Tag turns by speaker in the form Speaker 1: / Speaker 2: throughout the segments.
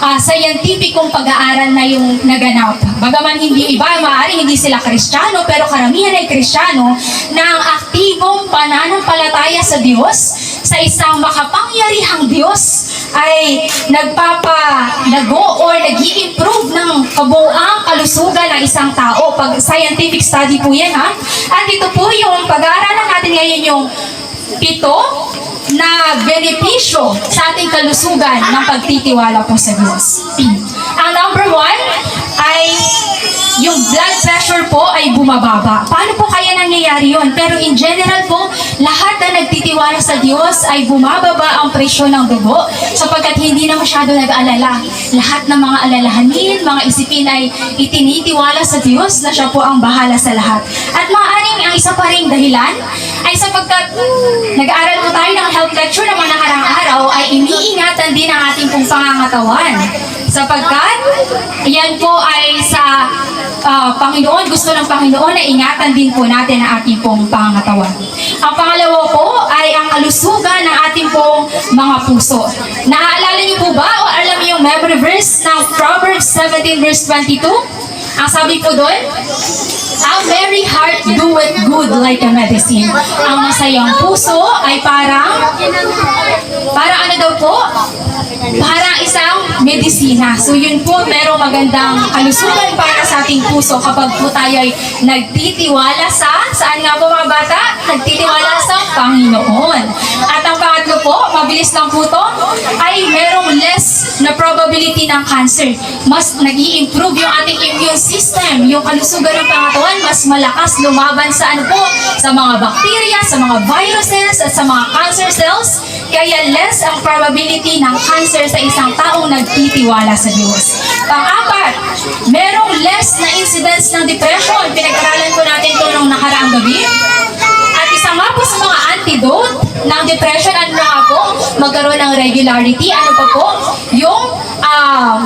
Speaker 1: ah, scientificong pag-aaral na yung naganap. Bagaman hindi iba, maaari hindi sila kristyano, pero karamihan ay kristyano na ang aktibong pananampalataya sa Diyos, sa isang makapangyarihang Diyos, ay nagpapalago or nag improve ng kabuuang kalusugan ng isang tao. Pag scientific study po yan ha. At ito po yung pag-aaralan natin ngayon yung pito na benepisyo sa ating kalusugan ng pagtitiwala po sa Diyos. Ang number one ay yung blood pressure po ay bumababa. Paano po kaya nangyayari yun? Pero in general po, lahat na nagtitiwala sa Diyos ay bumababa ang presyon ng dugo sapagkat hindi na masyado nag-alala. Lahat ng mga alalahanin, mga isipin ay itinitiwala sa Diyos na siya po ang bahala sa lahat. At maaaring ang isa pa ring dahilan ay sapagkat nag-aaral po tayo ng health lecture naman nakarang araw ay iniingatan din ang ating pong pangangatawan sapagkat yan po ay sa ah, Panginoon, gusto ng Panginoon na ingatan din po natin ang ating pong pangangatawan. Ang pangalawa po ay ang kalusugan ng ating pong mga puso. Naaalala niyo po ba o alam niyo yung memory verse ng Proverbs 17 verse 22? Ang sabi po doon, ang very heart doeth good like a medicine. Ang masayang puso ay parang, parang ano daw po? Parang isang medisina. So yun po, merong magandang kalusugan para sa ating puso kapag po tayo ay nagtitiwala sa, saan nga po mga bata? Nagtitiwala sa Panginoon. At ang pangatlo po, mabilis lang po to, ay merong less probability ng cancer. Mas nag improve yung ating immune system. Yung kalusugan ng pangatawan, mas malakas lumaban sa ano po, sa mga bacteria, sa mga viruses, at sa mga cancer cells. Kaya less ang probability ng cancer sa isang taong nagtitiwala sa Diyos. Pang-apat, merong less na incidence ng depression. Pinag-aralan po natin ito nung nakaraang gabi. Nga po sa mga antidote ng depression, ano na po, magkaroon ng regularity. Ano pa po? Yung, ah,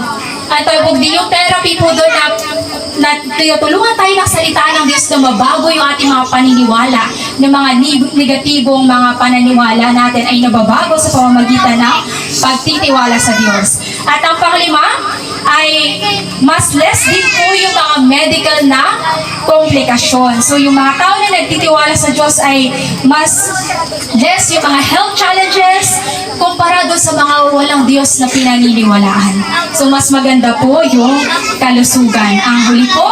Speaker 1: ano din, yung therapy po doon na na tinutulungan tayo ng salita ng Diyos na mabago yung ating mga paniniwala ng mga negatibong mga pananiwala natin ay nababago sa pamamagitan ng pagtitiwala sa Diyos. At ang panglima ay mas less din po yung mga medical na komplikasyon. So yung mga tao nagtitiwala sa Diyos ay mas less yung mga health challenges kumpara doon sa mga walang Diyos na pinaniniwalaan. So mas maganda po yung kalusugan. Ang huli po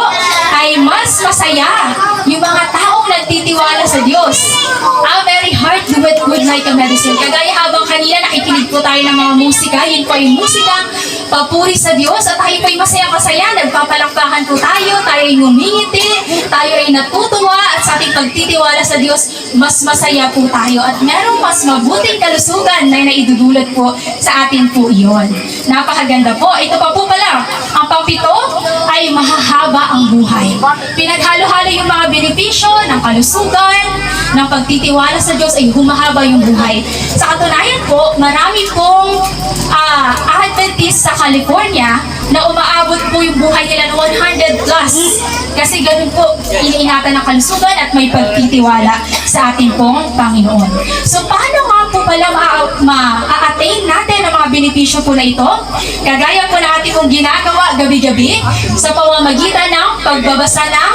Speaker 1: ay mas masaya yung mga taong nagtitiwala sa Diyos. Ang very heart doeth good like a medicine. Kagaya habang kanina nakikinig po tayo ng mga musika, yun po yung musika papuri sa Diyos at tayo po ay masaya-masaya. Nagpapalakpakan po tayo, tayo ay ngumingiti, tayo ay natutuwa at sa ating pagtitiwala sa Diyos, mas masaya po tayo at merong mas mabuting kalusugan na naidudulot po sa atin po iyon. Napakaganda po. Ito pa po pala, ang pampito ay mahahaba ang buhay. Pinaghalo-halo yung mga benepisyo ng kalusugan, ng pagtitiwala sa Diyos ay humahaba yung buhay. Sa katunayan po, marami pong ah, Adventist sa California na umaabot po yung buhay nila ng 100 plus. Kasi ganun po, iniingatan ng kalusugan at may pagtitiwala sa ating pong Panginoon. So paano nga po pala ma- ma-attain natin ang mga benepisyo po na ito? Kagaya po na ating pong ginagawa gabi-gabi sa pamamagitan ng pagbabasa ng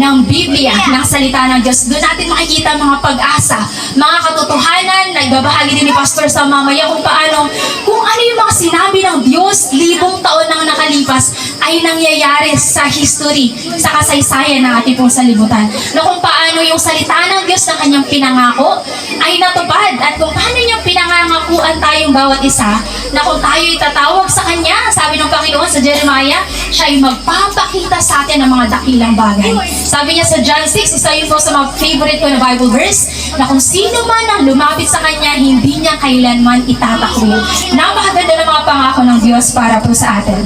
Speaker 1: ng Biblia, ng salita ng Diyos. Doon natin makikita mga pag-asa, mga katotohanan na ibabahagi din ni Pastor sa mamaya kung paano, kung ano mga sinabi ng Diyos libong taon nang nakalipas ay nangyayari sa history, sa kasaysayan ng ating pong salibutan. Na kung paano yung salita ng Diyos na kanyang pinangako ay natupad at kung paano niyang pinangangakuan tayong bawat isa na kung tayo itatawag sa Kanya, sabi ng Panginoon sa Jeremiah, siya ay magpapakita sa atin ng mga dakilang bagay. Sabi niya sa John 6, isa yun po sa mga favorite ko na Bible verse, na kung sino man ang lumapit sa Kanya, hindi niya kailanman itatakbo. Napakaganda ng mga pangako ng Diyos para po sa atin.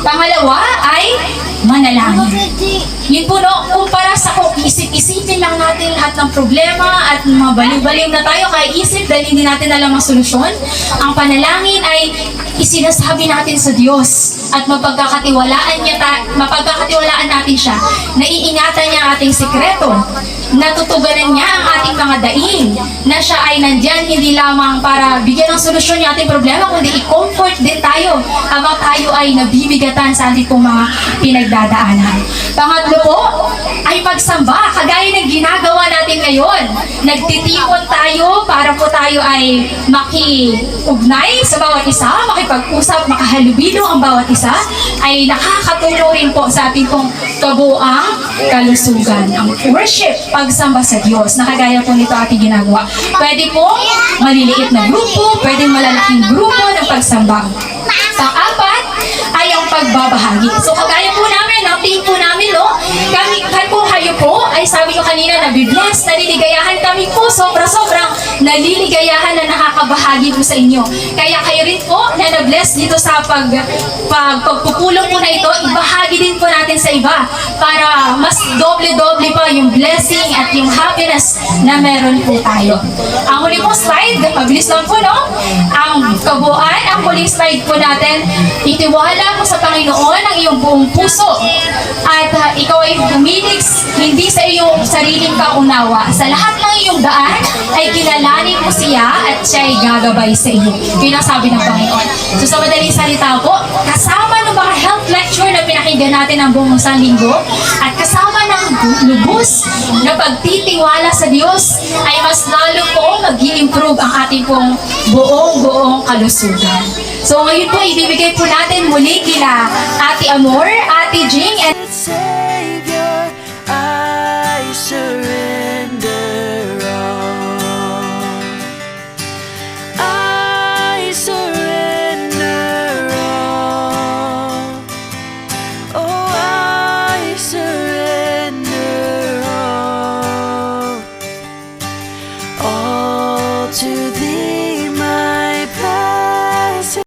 Speaker 1: Pangalawa ay manalangin. Yun po no, kumpara sa kung isip-isipin lang natin lahat ng problema at mga baliw-baliw na tayo kaya isip dahil hindi natin alam ang solusyon, ang panalangin ay isinasabi natin sa Diyos at mapagkakatiwalaan niya mapagkakatiwalaan natin siya. Naiingatan niya ang ating sikreto. Natutuganan niya ang ating mga daing na siya ay nandyan hindi lamang para bigyan ng solusyon yung ating problema kundi i-comfort din habang tayo ay nabibigatan sa ating pong mga pinagdadaanan. Pangatlo po ay pagsamba, kagaya ng ginagawa natin ngayon. Nagtitipon tayo para po tayo ay makiugnay sa bawat isa, makipag-usap, makahalubilo ang bawat isa, ay nakakatulong rin po sa ating pong kabuang kalusugan. Ang worship, pagsamba sa Diyos, nakagaya po nito ating ginagawa. Pwede po maliliit na grupo, pwedeng malalaking grupo ng pagsamba. Pang-apat ay ang pagbabahagi. So kagaya po namin, team po namin, no? Kami, po kayo po, ay sabi ko kanina, nabibless, naliligayahan kami po, sobra-sobrang naliligayahan na nakakabahagi po sa inyo. Kaya kayo rin po na na-bless dito sa pag, pag, pagpupulong po na ito, ibahagi din po natin sa iba para mas doble-doble pa yung blessing at yung happiness na meron po tayo. Ang huli pong slide, mabilis lang po, no? Ang kabuuan, ang huling slide po natin, itiwala mo sa Panginoon ang iyong buong puso at uh, ikaw ay humilig hindi sa iyong sariling kaunawa. Sa lahat ng iyong daan ay kilalanin mo siya at siya ay gagabay sa iyo. Yun ng Panginoon. So sa madaling salita po, kasama ng mga health lecture na pinakinggan natin ang buong isang linggo at kasama ng lubos na pagtitiwala sa Diyos ay mas lalo po mag improve ang ating pong buong-buong kalusugan. So ngayon po, ibibigay po natin muli kila Ate Amor, packaging and